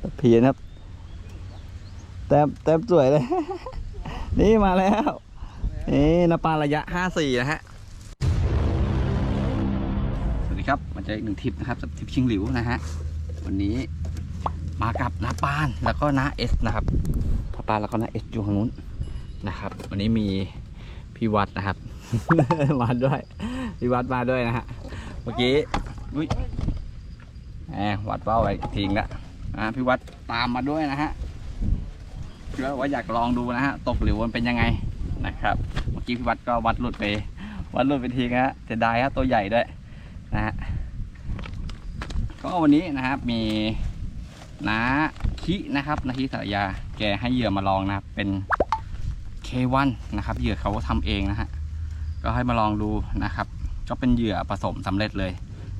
ตะเพียนครับ แต้มแต้มสวยเลย นี่มาแล้วนี่นาปลาระยะ54นะฮะ สวัสดีครับมาเจออีกหนึ่งทิปนะครับทิปชิงหลิวนะฮะ วันนี้มากับนาปานแล้วก็นาเอสนะครับนาปานแล้วก็นาเอสอยู่ทางนู้นนะครับ วันนี้มีพี่วัดนะครับ มาด้วยพี่วัดมาด้วยนะฮะ เมื่อกี้ อุ้ยแหมวัดเป้าไปทิ้งล้วอ่าพี่วัดตามมาด้วยนะฮะเพื่อว่าอยากลองดูนะฮะตกหลิวมันเป็นยังไงนะครับ เมื่อกี้พี่วัดก็วัดหลุดไป วัดหลุดไปทิ้งฮะจะได้ฮะตัวใหญ่ด้วยนะฮะก็วันนี้นะครับมีน้าคินะครับนาคิสายาแกให้เหยื่อมาลองนะเป็น K1 นะครับเหยื่อเขาทำเองนะฮะก็ให้มาลองดูนะครับ ก็เป็นเหยื่อผสมสำเร็จเลย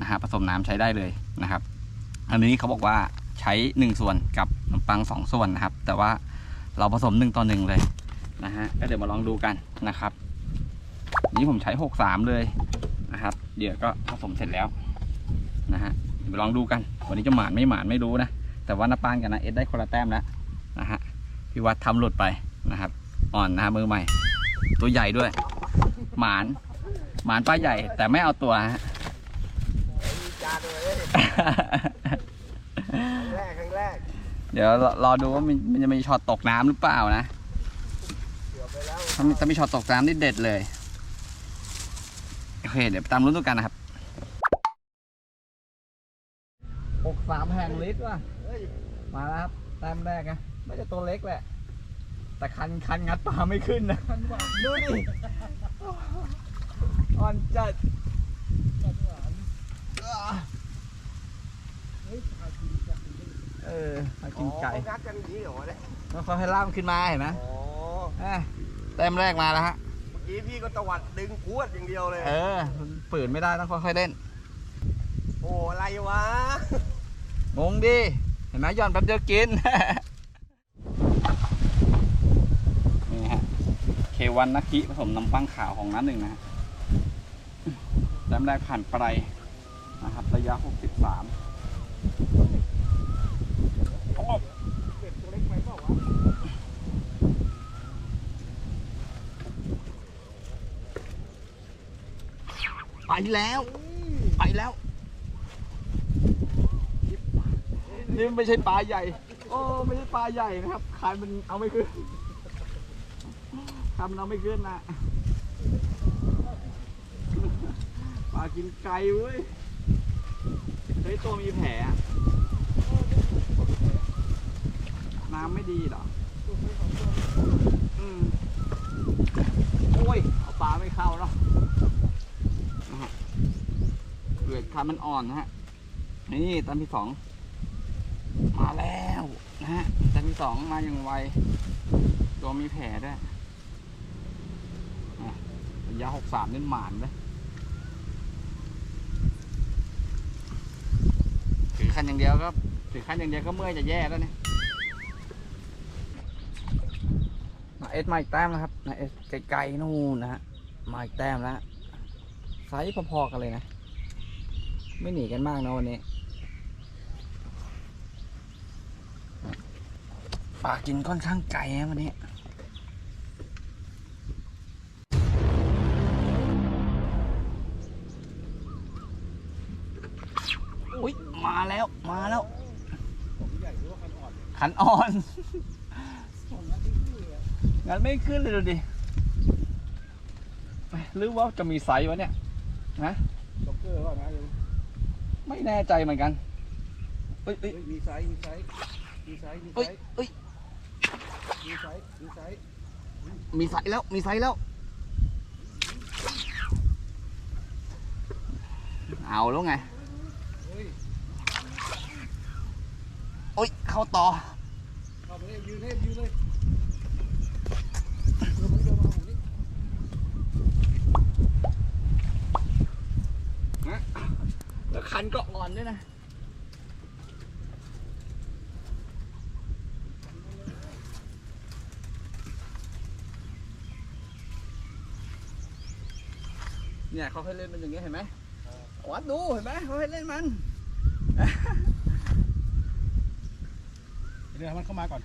นะฮะผสมน้ำใช้ได้เลยนะครับ อันนี้เขาบอกว่าใช้ 1 ส่วนกับขนมปัง 2 ส่วนนะครับ แต่ว่าเราผสม 1 ต่อ 1 เลยนะฮะก็เดี๋ยวมาลองดูกันนะครับ นี่ผมใช้ 63 เลยนะครับเหยื่อก็ผสมเสร็จแล้วนะฮะเดี๋ยวไปลองดูกัน วันนี้จะหมานไม่หมานไม่รู้นะ แต่ว่านาปานกับนาเอ็ดได้คนละแต้มแล้วนะฮะพี่วัดทำหลุดไปนะครับ อ่อนนะฮะมือใหม่ ตัวใหญ่ด้วย หมาน หมานป้าใหญ่แต่ไม่เอาตัวฮะานเลยแรกครั้งแรกเดี๋ยวรอรอดูว่ามันมันจะมีช็อตตกน้ำหรือเปล่านะ เกือบไปแล้วถ้ามีถ้ามีช็อตตกน้ำนี่เด็ดเลย โอเค เดี๋ยวไปตามลุ้นตัวกันนะครับ หกสามแห่งลิตรว่ะ เฮ้ยมาแล้วครับแต้มแรกนะไม่ใช่ตัวเล็กแหละ แต่คันคันงัดปลาไม่ขึ้นนะดูดิอ่อนจัดเออมากินไก่อ๋องัดกันอย่างนี้เหรอเนี่ยแล้วเขาให้ล่ามขึ้นมาเห็นไหมอ๋ออะแต้มแรกมาแล้วฮะ เมื่อกี้พี่ก็ตวัดดึงพวดอย่างเดียวเลยเออฝืนไม่ได้ต้องค่อยๆเล่น โอ้อะไรวะงงดิ เห็นไหมย่อนแป๊บเดียวกิน นี่ฮะ เควันนักกิผสมน้ำปังขาวของน้ำหนึ่งนะฮะแต้มแรกผ่านไปนะครับระยะ 63โอ้ เบ็ดตัวเล็กไปเปล่าวะ ไป แล้ว ไปแล้วนี่ไม่ใช่ปลาใหญ่ โอ้ไม่ใช่ปลาใหญ่นะครับคานมันเอาไม่ขึ้นคานมันเอาไม่ขึ้นนะปลากินไก่เว้ยเฮ้ยตัวมีแผลน้ำไม่ดีหรออืมโอ้ยเอาปลาไม่เข้าเนาะฮะ เปลือกคันมันอ่อนนะฮะ นี่ตันที่สอง มาแล้วนะฮะตันที่สองมาอย่างไว ตัวมีแผลด้วยอะระยะหกสามนี่หมานเลยถือคันอย่างเดียวก็ถือคันอย่างเดียวก็เมื่อยจะแย่แล้วเนี่ยมาเอสมาอีกแต้มนะครับมาเอสไกลๆนู่นนะฮะมาอีกแต้มแล้วไซส์พอๆกันเลยนะ ไม่หนีกันมากนะวันนี้ปลากินค่อนข้างไกลนะวันนี้อุ้ยมาแล้วมาแล้ว ขันอ่อนขันอ่อนงั้นไม่ขึ้นเลยดูดิหรือว่าจะมีไซส์วะเนี่ยนะจ็อกเกอร์เปล่านะยัง ไม่แน่ใจเหมือนกันเอ้ยเอ้ยเฮ้ยมีไซส์มีไซส์มีไซส์มีไซเอ้ยส์เอ้ยมีไซส์มีไซส์มีไซส์แล้วมีไซส์แล้ว เอาแล้วไงเฮ้ยโอ้ยเข้าต่อเข้าไปเลยยืนเลยยืนเลยเดินมาเดินมาผมนี่ แล้วคันก็ อ่อนด้วยนะเนี่ยเขาให้เล่นเป็นอย่างเงี้ยเห็นไหมโอ้วัดดูเห็นไหมเขาให้เล่นมันเดี๋ยวให้มันเข้ามาก่อน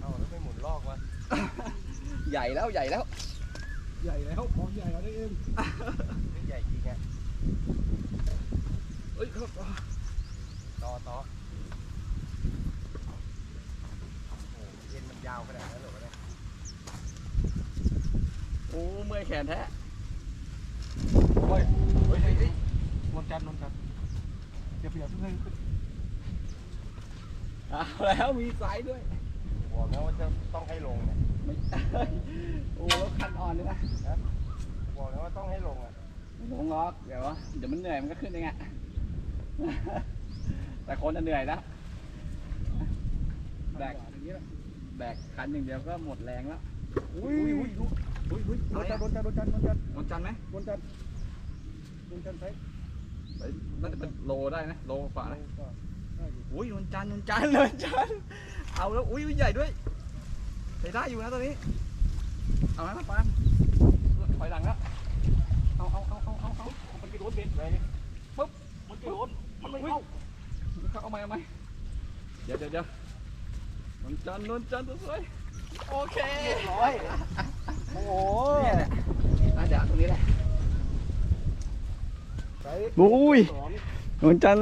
เอาแล้วไม่หมุนลอกวะใหญ่แล้วใหญ่แล้ว ใหญ่แล้วของใหญ่เอาได้เองนี่ให ญ่จริงอะเอ้ยครับต่อต่อโอ้โหเอ็นมันยาวขนาดนั้นเหรอวะเนี่ยโอ้เมื่อยแขนแท้เฮ้ยเฮ้ยเฮ้ยเฮ้ยนวลจันทร์นวลจันทร์เดี๋ยวเดี๋ยวเพิ่งขึ้นเอาแล้วมีไซส์ด้วยบอกนะว่าจะต้องให้ลงเนี่ยไม่ โอ้แล้วคันอ่อนด้วยนะบอกนะว่าต้องให้ลงอะ ไม่ลงล็อกเดี๋ยววะเดี๋ยวมันเหนื่อยมันก็ขึ้นเองอะ แต่คนจะเหนื่อยแล้ว แบกอย่างนี้แหละแบกคันอย่างเดียวก็หมดแรงแล้ว อุ้ยอุ้ยอุ้ยอุ้ยอุ้ยนวลจันทร์นวลจันทร์นวลจันทร์นวลจันทร์มันจันไหมนวลจันทร์นวลจันทร์ใช้น่าจะเป็นโลได้นะโลกว่านะก็ได้อยู่อุ้ยนวลจันทร์นวลจันทร์นวลจันทร์เอาแล้วอุ้ยใหญ่ด้วยใส่ได้อยู่นะตัวนี้ เอาไหมนะปานถอยหลังแล้ว เอาเอาเอาเอาเอามันไปโดนเบ็ดเลยปุ๊บมันไปโดนมันไม่เข้าเข้าเอาไหมเอาไหมเดี๋ยวเดี๋ยวเดี๋ยวนจันทร์นจันตัวสวยโอเคร้อยโอ้โหเนี่ยแหละอะเดี๋ยวเอาตรงนี้แหละใช้อุ้ยสองนจัน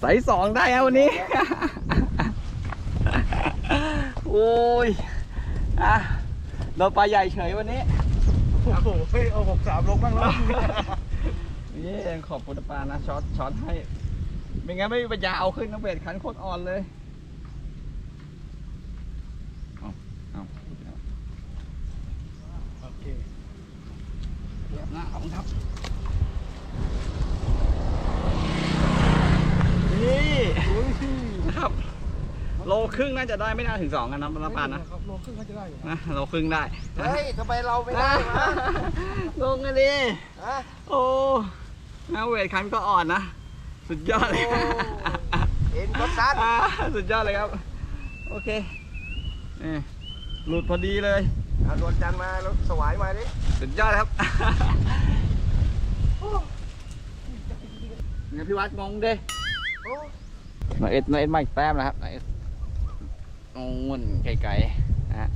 ใส่สองได้ครับวันนี้โอ้ยอะโดนปลาใหญ่เฉยวันนี้ โอ้โหเฮ้ยเอาหกสามลงบ้างแล้วนี่ขอบคุณปลานะช็อตช็อตให้ ไม่งั้นไม่มีปัญญาเอาขึ้นน้ำเบ็ดขันโคตรอ่อนเลยเอาเอาโอเคเรียบนะขอบคุณครับ นี่นะครับ โล ครึ่งน่าจะได้ไม่น่าถึงสองกันนะน้ำปลานะครับโลครึ่งก็จะได้อยู่นะนะโลครึ่งได้เฮ้ยทำไมเราไม่ได้วะลงกันดิฮะ โอ้น้าเวทคันก็อ่อนนะ สุดยอดเลยโอ้เอ็นก็สั้นอ่าสุดยอดเลยครับ โอเคนี่หลุดพอดีเลย เอาดวงจันทร์มาแล้วสวายมาดิสุดยอดครับ เนี่ยพี่วัดงงดิโอ้ นาเอ็ดนาเอ็ดมาอีกแต้มนะครับนาเอ็ด งงนไกลๆนะฮะ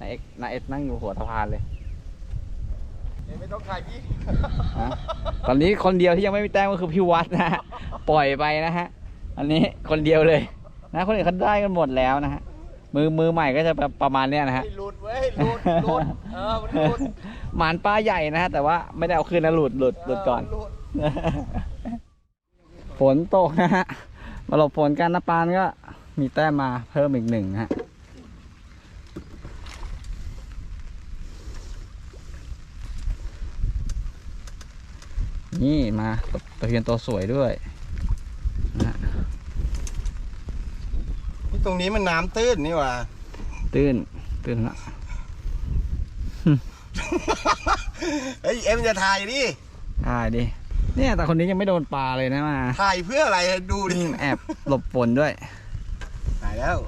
นาเอ็ดนาเอ็ดนั่งอยู่หัวสะพานเลยเอ็นไม่ต้องถ่ายพี่ นะตอนนี้คนเดียวที่ยังไม่มีแต้มก็คือพี่วัดนะฮะปล่อยไปนะฮะ อันนี้คนเดียวเลย นะคนอื่นเขาได้กันหมดแล้วนะฮะมือมือใหม่ก็จะประมาณเนี้ยนะฮะเฮ้ยหลุดเว้ยหลุดหลุดเออมันหลุดหมานปลาใหญ่นะฮะแต่ว่าไม่ได้เอาคืนนะหลุดหลุดหลุดก่อนเหลุดฝนตกนะฮะมาหลบฝนกันนะปานก็ มีแต้มมาเพิ่มอีกหนึ่งนะฮะนี่มาตะตะเพียนตัวสวยด้วยนะฮะนี่ตรงนี้มันน้ำตื้นนี่หว่า ตื้น ตื้นละเฮ้ยเอ็มจะถ่ายดิอ่าดิ เนี่ยแต่คนนี้ยังไม่โดนปลาเลยนะมา ถ่ายเพื่ออะไรดูดินี่แอบหลบฝนด้วย ถ่ายแล้ว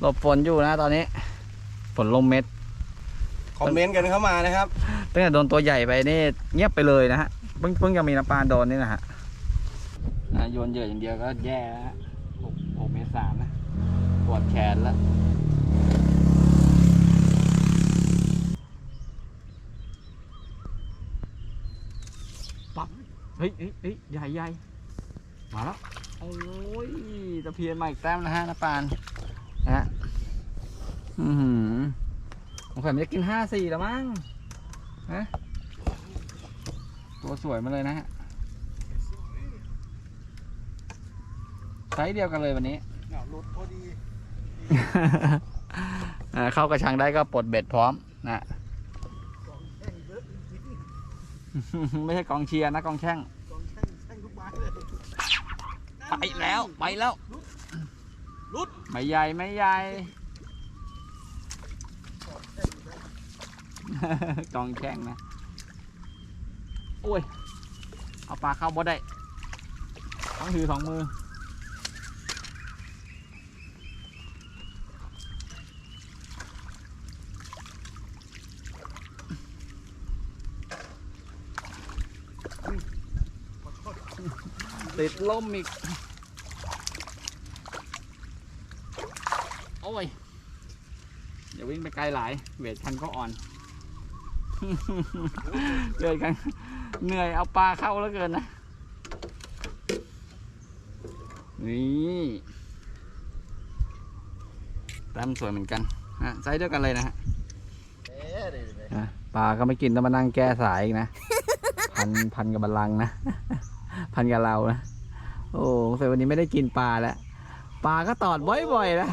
หลบฝนอยู่นะตอนนี้ ฝนลงเม็ด คอมเมนต์กันเข้ามานะครับตั้งแต่โดนตัวใหญ่ไปนี่เงียบไปเลยนะฮะ เพิ่งเพิ่งจะมีน้ำปลาโดนนี่นะฮะอะโยนเหยื่ออย่างเดียวก็แย่แล้วฮะหกหกเมตรสามนะปวดแขนแล้วปั๊บเฮ้ยเฮ้ยเฮ้ยใหญ่ใหญ่มาแล้ว โอ้ยตะเพียนมาอีกแต้มนะฮะน้ำปานนะฮะอือหือผมแฝมจะกินห้าสี่แล้วมั้งฮะตัวสวยมาเลยนะฮะไซส์เดียวกันเลยวันนี้อ้าวหลุดพอดีเข้ากระชังได้ก็ปลดเบ็ดพร้อมนะไม่ใช่กองเชียร์นะกองแช่ง ไปแล้วไปแล้วรุดไม่ใหญ่ไม่ใหญ่ กองแข้งนะโอ้ย เอาปลาเข้าบ่ได้ต้องถือสองมือ ติดล่มอีก โอ้ยอย่าวิ่งไปไกลหลาย เวทคันก็อ่อนเกินกันเหนื่อยเอาปลาเข้าแล้วเกินนะ นี่ต้มสวยเหมือนกันฮะไซส์เดียวกันเลยนะฮะปลาก็ไม่กินต้องมานั่งแก้สายอีกนะ พันพันกับบัลลังนะ พันกับเรานะ โอ้สงสัยวันนี้ไม่ได้กินปลาแล้ว ปลาก็ตอดบ่อยๆนะ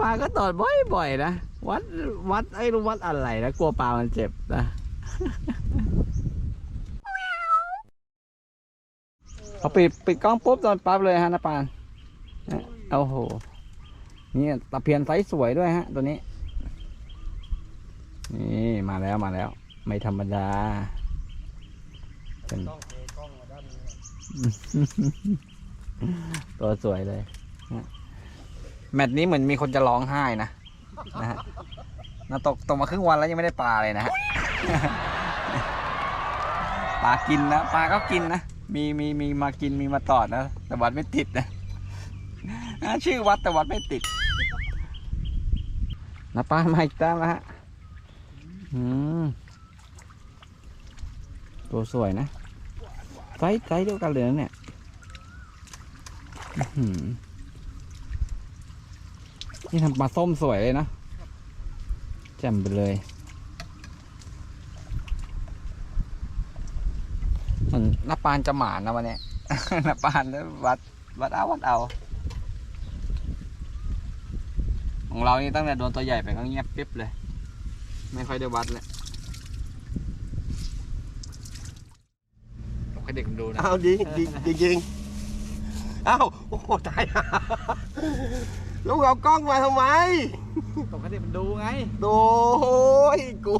ปลาก็ตอดบ่อยๆนะ วัดวัดไอ้รู้วัดอะไรนะกลัวปลามันเจ็บนะเขาปิดปิดกล้องปุ๊บตอนปั๊บเลยฮะนะปานนะโอ้โห นี่ตะเพียนไซส์สวยด้วยฮะ ตัวนี้ นี่มาแล้วมาแล้ว ไม่ธรรมดาเป็นๆต้องเทกล้องมาด้านนี้ตัวสวยเลย แมตช์นี้เหมือนมีคนจะร้องไห้นะนะฮะนาตกตกมาครึ่งวันแล้วยังไม่ได้ปลาเลยนะฮะปลากินนะปลาก็กินนะมีมีมีมากินมีมาตอดนะแต่วัดไม่ติดนะชื่อวัดแต่วัดไม่ติดนะปลามาอีกแต้มแล้วฮะอืมตัวสวยนะไซส์ไซส์เดียวกันเลยนะเนี่ย นี่ทำปลาส้มสวยเลยนะแจ่มไปเลยเหมือนน้าปานจะหมานนะวันนี้น้าปานแล้ววัดวัดเอาวัดเอา ของเรานี่ตั้งแต่โดนตัวใหญ่ไปก็เงียบปิ๊บเลย ไม่ค่อยได้วัดเลยให้เด็กมันดูนะเอาวจริงจริงจริงจริงอ้าโอ้โหตายห่าแล้วเอากล้องมาทำไม ตกให้เด็กมันดูไงโอ้ยกู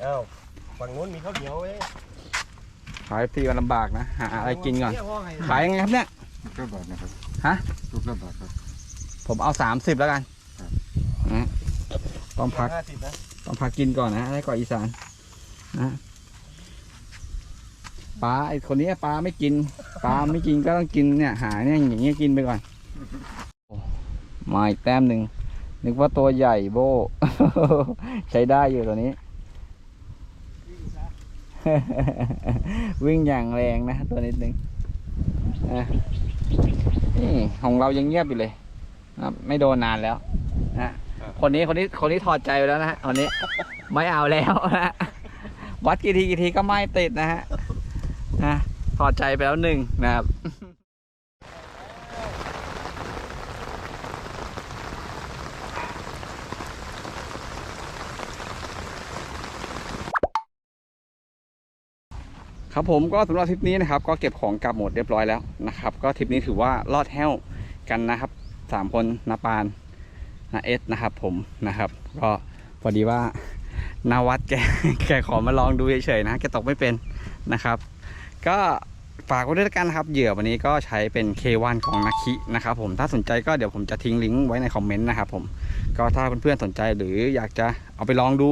เอ้าฝั่งนู้นมีข้าวเหนียวเว้ยขายฟรีมันลำบากนะ หาอะไรกินก่อนเยพ่อไงขายยังไงครับเนี่ยลูกละบาทนะครับ ฮะ ลูกละบาทครับ ผมเอาสามสิบแล้วกันครับ นะต้องพัก ห้าสิบนะต้องพักกินก่อนนะได้ก่อนอีสานนะปลาไอคนนี้ปลาไม่กินปลาไม่กินก็ต้องกินเนี่ยหาเนี่ยอย่างเงี้ยกินไปก่อนโอ้มาอีกแต้มหนึ่งนึกว่าตัวใหญ่โบ ใช้ได้อยู่ตัวนี้ วิ่งอย่างแรงนะตัวนิดนึงอะ นี่ของเรายังเงียบอยู่เลยนะครับ ไม่โดนนานแล้วนะคนนี้คนนี้คนนี้ถอดใจไปแล้วนะฮะคนนี้ ไม่เอาแล้วนะฮะวัดกี่ทีกี่ทีก็ไม่ติดนะฮะนะถอดใจไปแล้วหนึ่งนะครับ ครับผมก็สำหรับทริปนี้นะครับ ก็เก็บของกลับหมดเรียบร้อยแล้วนะครับ ก็ทริปนี้ถือว่ารอดแห้วกันนะครับสามคนนาปานนาเอสนะครับ ผมนะครับ ก็พอดีว่านาวัดแกแกขอมาลองดูเฉยๆนะแกตกไม่เป็นนะครับ ก็ฝากไว้ด้วยกันนะครับ เหยื่อวันนี้ก็ใช้เป็น K1 ของนาคินะครับผมถ้าสนใจก็เดี๋ยวผมจะทิ้งลิงก์ไว้ในคอมเมนต์นะครับผมก็ถ้าเพื่อนๆสนใจหรืออยากจะเอาไปลองดู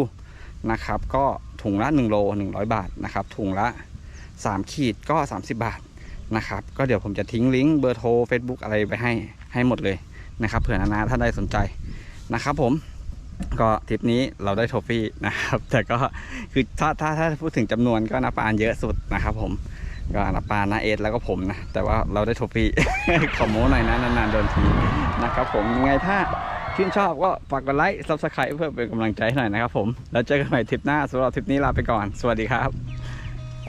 นะครับ ก็ถุงละ1โล100 บาทนะครับถุงละ 3 ขีดก็ 30 บาทนะครับ ก็เดี๋ยวผมจะทิ้งลิงก์เบอร์โทร Facebook อะไรไปให้ให้หมดเลยนะครับเผื่อนานาท่านใดสนใจนะครับผมก็ทริปนี้เราได้โทฟี่นะครับ แต่ก็คือถ้าถ้าถ้าพูดถึงจำนวนก็นับปานเยอะสุดนะครับผมก็นับปานนาเอสแล้วก็ผมนะ แต่ว่าเราได้โทฟี่ขอโม้หน่อยนะนานๆโดนทีนะครับผมยังไงถ้าชื่นชอบก็ฝากกดไลค์ subscribe เพื่อเป็นกำลังใจให้หน่อยนะครับผม แล้วเจอกันใหม่ทริปหน้าสำหรับทริปนี้ลาไปก่อน สวัสดีครับ